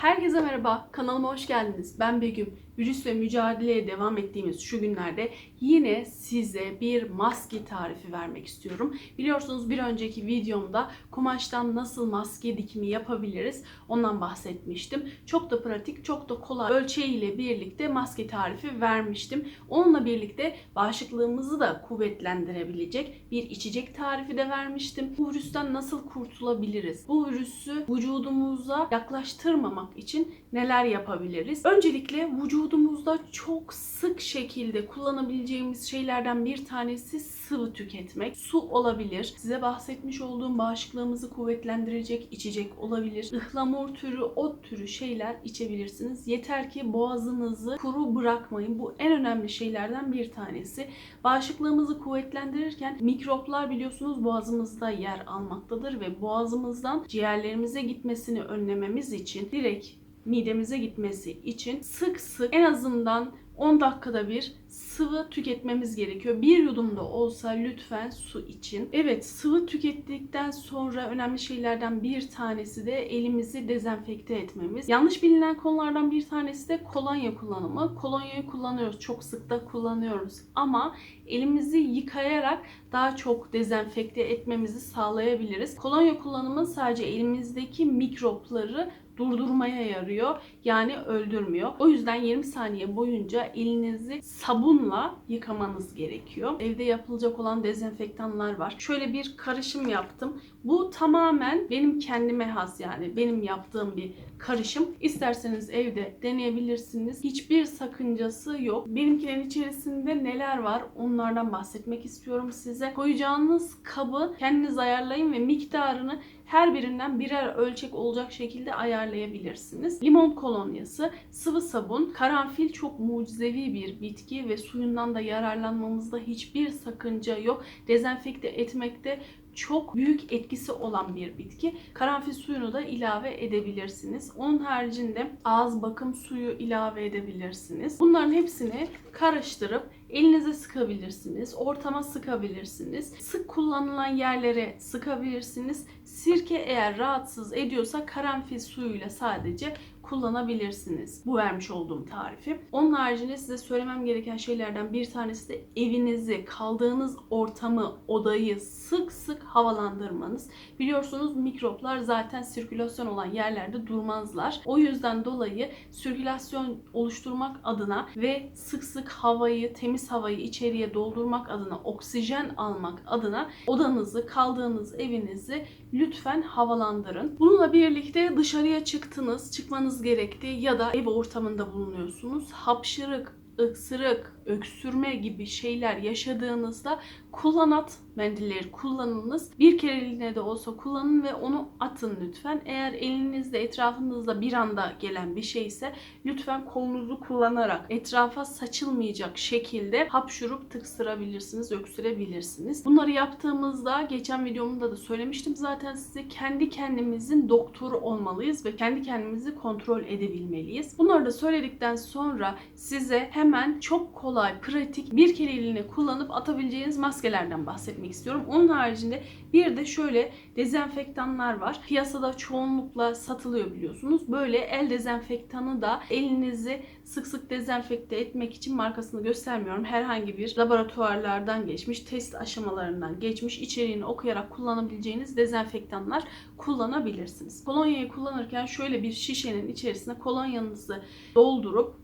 Herkese merhaba, kanalıma hoş geldiniz. Ben Begüm. Virüsle mücadeleye devam ettiğimiz şu günlerde yine size bir maske tarifi vermek istiyorum. Biliyorsunuz bir önceki videomda kumaştan nasıl maske dikimi yapabiliriz ondan bahsetmiştim. Çok da pratik, çok da kolay ölçeğiyle birlikte maske tarifi vermiştim. Onunla birlikte bağışıklığımızı da kuvvetlendirebilecek bir içecek tarifi de vermiştim. Bu virüsten nasıl kurtulabiliriz? Bu virüsü vücudumuza yaklaştırmamak için neler yapabiliriz? Öncelikle vücudumuzda çok sık şekilde kullanabileceğimiz şeylerden bir tanesi sıvı tüketmek. Su olabilir. Size bahsetmiş olduğum bağışıklığımızı kuvvetlendirecek içecek olabilir. Ihlamur türü, ot türü şeyler içebilirsiniz. Yeter ki boğazınızı kuru bırakmayın. Bu en önemli şeylerden bir tanesi. Bağışıklığımızı kuvvetlendirirken mikroplar biliyorsunuz boğazımızda yer almaktadır ve boğazımızdan ciğerlerimize gitmesini önlememiz için direkt midemize gitmesi için sık sık en azından 10 dakikada bir sıvı tüketmemiz gerekiyor. Bir yudum da olsa lütfen su için. Evet sıvı tükettikten sonra önemli şeylerden bir tanesi de elimizi dezenfekte etmemiz. Yanlış bilinen konulardan bir tanesi de kolonya kullanımı. Kolonyayı kullanıyoruz. Çok sık da kullanıyoruz. Ama elimizi yıkayarak daha çok dezenfekte etmemizi sağlayabiliriz. Kolonya kullanımı sadece elimizdeki mikropları durdurmaya yarıyor. Yani öldürmüyor. O yüzden 20 saniye boyunca elinizi sabunla yıkamanız gerekiyor. Evde yapılacak olan dezenfektanlar var. Şöyle bir karışım yaptım. Bu tamamen benim kendime has yani benim yaptığım bir karışım. İsterseniz evde deneyebilirsiniz. Hiçbir sakıncası yok. Benimkilerin içerisinde neler var onlardan bahsetmek istiyorum size. Koyacağınız kabı kendiniz ayarlayın ve miktarını her birinden birer ölçek olacak şekilde ayarlayabilirsiniz. Limon kolonyası, sıvı sabun, karanfil çok mucizevi bir bitki ve suyundan da yararlanmamızda hiçbir sakınca yok. Dezenfekte etmekte çok büyük etkisi olan bir bitki. Karanfil suyunu da ilave edebilirsiniz. Onun haricinde ağız bakım suyu ilave edebilirsiniz. Bunların hepsini karıştırıp elinize sıkabilirsiniz. Ortama sıkabilirsiniz. Sık kullanılan yerlere sıkabilirsiniz. Sirke eğer rahatsız ediyorsa karanfil suyuyla sadece kullanabilirsiniz. Bu vermiş olduğum tarifi. Onun haricinde size söylemem gereken şeylerden bir tanesi de evinizi, kaldığınız ortamı, odayı sık sık havalandırmanız. Biliyorsunuz mikroplar zaten sirkülasyon olan yerlerde durmazlar. O yüzden dolayı sirkülasyon oluşturmak adına ve sık sık havayı, temiz havayı içeriye doldurmak adına, oksijen almak adına odanızı, kaldığınız evinizi lütfen havalandırın. Bununla birlikte dışarıya çıktınız, çıkmanız gerekti ya da ev ortamında bulunuyorsunuz. Hapşırık, ıksırık, öksürme gibi şeyler yaşadığınızda kullanat mendilleri kullanınız. Bir kereliğine de olsa kullanın ve onu atın lütfen. Eğer elinizde etrafınızda bir anda gelen bir şey ise lütfen kolunuzu kullanarak etrafa saçılmayacak şekilde hapşurup tıksırabilirsiniz, öksürebilirsiniz. Bunları yaptığımızda geçen videomda da söylemiştim zaten size kendi kendimizin doktoru olmalıyız ve kendi kendimizi kontrol edebilmeliyiz. Bunları da söyledikten sonra size hemen çok kolay, pratik bir kereliğine kullanıp atabileceğiniz maskelerden bahsetmek istiyorum. Onun haricinde bir de şöyle dezenfektanlar var. Piyasada çoğunlukla satılıyor biliyorsunuz. Böyle el dezenfektanı da elinizi sık sık dezenfekte etmek için markasını göstermiyorum. Herhangi bir laboratuvarlardan geçmiş, test aşamalarından geçmiş, içeriğini okuyarak kullanabileceğiniz dezenfektanlar kullanabilirsiniz. Kolonyayı kullanırken şöyle bir şişenin içerisine kolonyanızı doldurup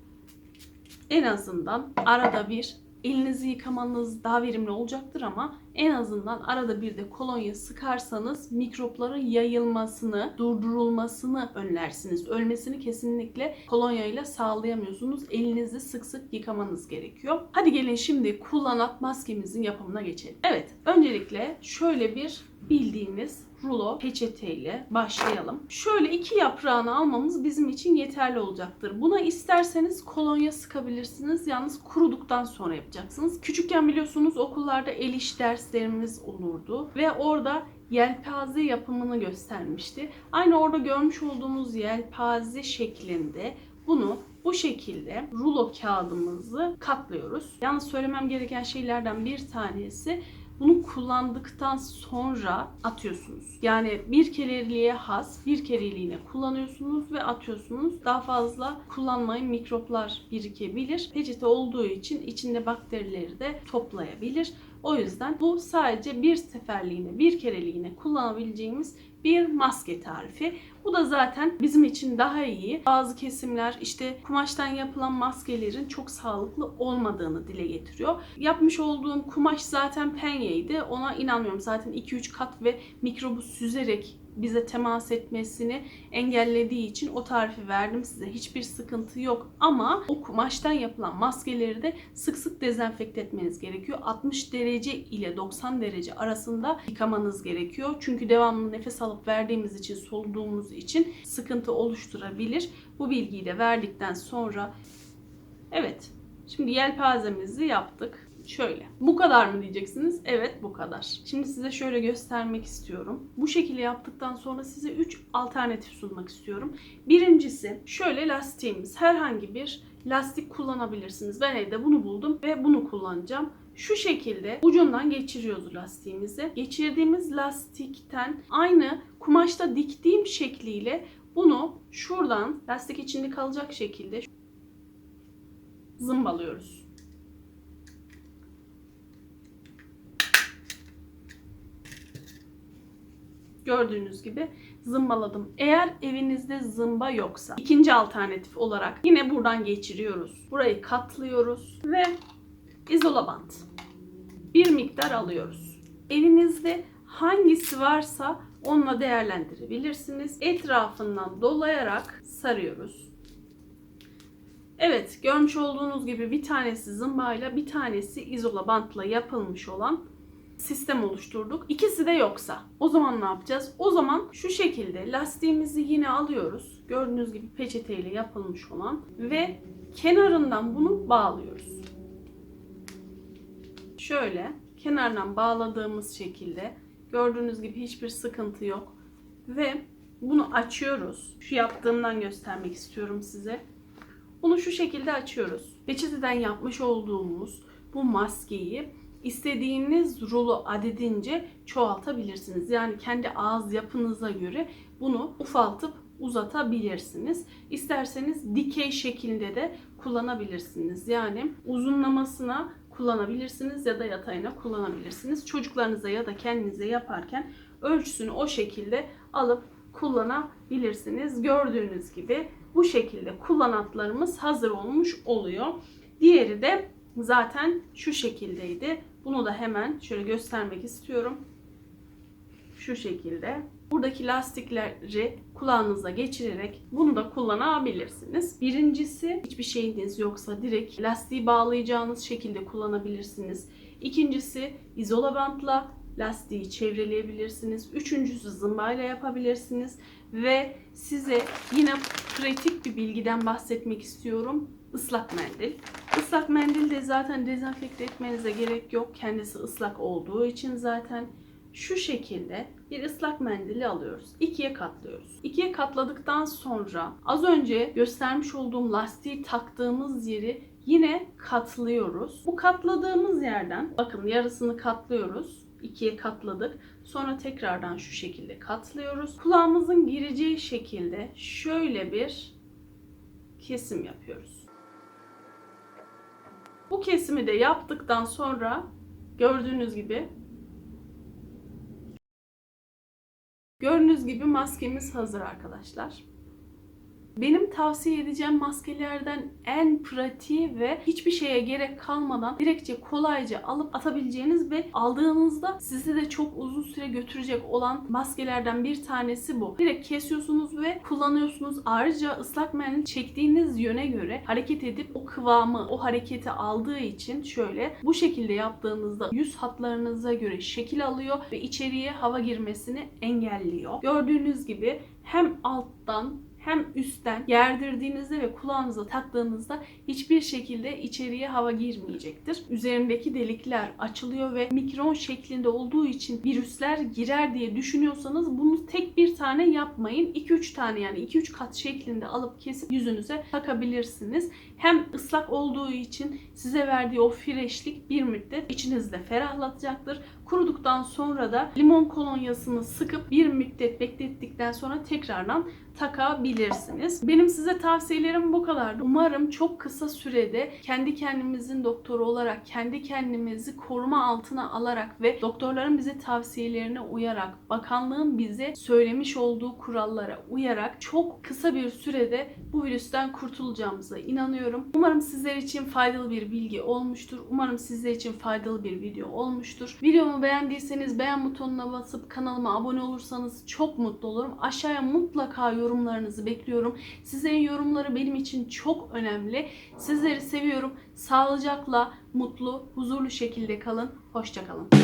en azından arada bir elinizi yıkamanız daha verimli olacaktır ama en azından arada bir de kolonya sıkarsanız mikropların yayılmasını, durdurulmasını önlersiniz. Ölmesini kesinlikle kolonya ile sağlayamıyorsunuz. Elinizi sık sık yıkamanız gerekiyor. Hadi gelin şimdi kullanat maskemizin yapımına geçelim. Evet, öncelikle şöyle bir bildiğiniz rulo peçeteyle başlayalım. Şöyle iki yaprağını almamız bizim için yeterli olacaktır. Buna isterseniz kolonya sıkabilirsiniz. Yalnız kuruduktan sonra yapacaksınız. Küçükken biliyorsunuz okullarda el iş derslerimiz olurdu ve orada yelpaze yapımını göstermişti. Aynı orada görmüş olduğumuz yelpaze şeklinde bunu bu şekilde rulo kağıdımızı katlıyoruz. Yalnız söylemem gereken şeylerden bir tanesi bunu kullandıktan sonra atıyorsunuz. Yani bir kereliğe has bir kereliğine kullanıyorsunuz ve atıyorsunuz. Daha fazla kullanmayın mikroplar birikebilir. Peçete olduğu için içinde bakterileri de toplayabilir. O yüzden bu sadece bir seferliğine, bir kereliğine kullanabileceğimiz bir maske tarifi. Bu da zaten bizim için daha iyi. Bazı kesimler işte kumaştan yapılan maskelerin çok sağlıklı olmadığını dile getiriyor. Yapmış olduğum kumaş zaten penyeydi. Ona inanmıyorum. Zaten 2-3 kat ve mikrobu süzerek bize temas etmesini engellediği için o tarifi verdim size. Hiçbir sıkıntı yok ama o kumaştan yapılan maskeleri de sık sık dezenfekte etmeniz gerekiyor. 60 derece ile 90 derece arasında yıkamanız gerekiyor. Çünkü devamlı nefes alıp verdiğimiz için, soluduğumuz için sıkıntı oluşturabilir. Bu bilgiyi de verdikten sonra evet şimdi yelpazemizi yaptık. Şöyle. Bu kadar mı diyeceksiniz? Evet bu kadar. Şimdi size şöyle göstermek istiyorum. Bu şekilde yaptıktan sonra size 3 alternatif sunmak istiyorum. Birincisi şöyle lastiğimiz. Herhangi bir lastik kullanabilirsiniz. Ben evde bunu buldum ve bunu kullanacağım. Şu şekilde ucundan geçiriyoruz lastiğimizi. Geçirdiğimiz lastikten aynı kumaşta diktiğim şekliyle bunu şuradan lastik içinde kalacak şekilde zımbalıyoruz. Gördüğünüz gibi zımbaladım. Eğer evinizde zımba yoksa ikinci alternatif olarak yine buradan geçiriyoruz. Burayı katlıyoruz ve izola bant. Bir miktar alıyoruz. Evinizde hangisi varsa onunla değerlendirebilirsiniz. Etrafından dolayarak sarıyoruz. Evet, görmüş olduğunuz gibi bir tanesi zımbayla, bir tanesi izola bantla yapılmış olan sistem oluşturduk. İkisi de yoksa o zaman ne yapacağız? O zaman şu şekilde lastiğimizi yine alıyoruz. Gördüğünüz gibi peçeteyle yapılmış olan ve kenarından bunu bağlıyoruz. Şöyle kenardan bağladığımız şekilde gördüğünüz gibi hiçbir sıkıntı yok. Ve bunu açıyoruz. Şu yaptığımdan göstermek istiyorum size. Bunu şu şekilde açıyoruz. Peçeteden yapmış olduğumuz bu maskeyi istediğiniz rulo adedince çoğaltabilirsiniz. Yani kendi ağız yapınıza göre bunu ufaltıp uzatabilirsiniz. İsterseniz dikey şeklinde de kullanabilirsiniz. Yani uzunlamasına kullanabilirsiniz ya da yatayına kullanabilirsiniz. Çocuklarınıza ya da kendinize yaparken ölçüsünü o şekilde alıp kullanabilirsiniz. Gördüğünüz gibi bu şekilde kullanatlarımız hazır olmuş oluyor. Diğeri de zaten şu şekildeydi. Bunu da hemen şöyle göstermek istiyorum. Şu şekilde. Buradaki lastikleri kulağınıza geçirerek bunu da kullanabilirsiniz. Birincisi hiçbir şeyiniz yoksa direkt lastiği bağlayacağınız şekilde kullanabilirsiniz. İkincisi izola bantla lastiği çevreleyebilirsiniz. Üçüncüsü zımbayla yapabilirsiniz. Ve size yine pratik bir bilgiden bahsetmek istiyorum. Islak mendil. Islak mendil de zaten dezenfekte etmenize gerek yok. Kendisi ıslak olduğu için zaten şu şekilde bir ıslak mendili alıyoruz. İkiye katlıyoruz. İkiye katladıktan sonra az önce göstermiş olduğum lastiği taktığımız yeri yine katlıyoruz. Bu katladığımız yerden bakın yarısını katlıyoruz. ikiye katladık. Sonra tekrardan şu şekilde katlıyoruz. Kulağımızın gireceği şekilde şöyle bir kesim yapıyoruz. Kesimi de yaptıktan sonra gördüğünüz gibi Gördüğünüz gibi maskemiz hazır arkadaşlar. Benim tavsiye edeceğim maskelerden en pratiği ve hiçbir şeye gerek kalmadan direktçe kolayca alıp atabileceğiniz ve aldığınızda sizi de çok uzun süre götürecek olan maskelerden bir tanesi bu. Direkt kesiyorsunuz ve kullanıyorsunuz. Ayrıca ıslak mendil çektiğiniz yöne göre hareket edip o kıvamı, o hareketi aldığı için şöyle bu şekilde yaptığınızda yüz hatlarınıza göre şekil alıyor ve içeriye hava girmesini engelliyor. Gördüğünüz gibi hem alttan hem üstten gerdirdiğinizde ve kulağınıza taktığınızda hiçbir şekilde içeriye hava girmeyecektir. Üzerindeki delikler açılıyor ve mikron şeklinde olduğu için virüsler girer diye düşünüyorsanız bunu tek bir tane yapmayın. 2-3 tane yani 2-3 kat şeklinde alıp kesip yüzünüze takabilirsiniz. Hem ıslak olduğu için size verdiği o freşlik bir müddet içinizde ferahlatacaktır. Kuruduktan sonra da limon kolonyasını sıkıp bir müddet beklettikten sonra tekrardan takabilirsiniz. Benim size tavsiyelerim bu kadardı. Umarım çok kısa sürede kendi kendimizin doktoru olarak, kendi kendimizi koruma altına alarak ve doktorların bize tavsiyelerine uyarak, bakanlığın bize söylemiş olduğu kurallara uyarak çok kısa bir sürede bu virüsten kurtulacağımıza inanıyorum. Umarım sizler için faydalı bir bilgi olmuştur. Umarım sizler için faydalı bir video olmuştur. Videomu beğendiyseniz beğen butonuna basıp kanalıma abone olursanız çok mutlu olurum. Aşağıya mutlaka yorumlarınızı bekliyorum. Sizlerin yorumları benim için çok önemli. Sizleri seviyorum. Sağlıcakla, mutlu, huzurlu şekilde kalın. Hoşçakalın.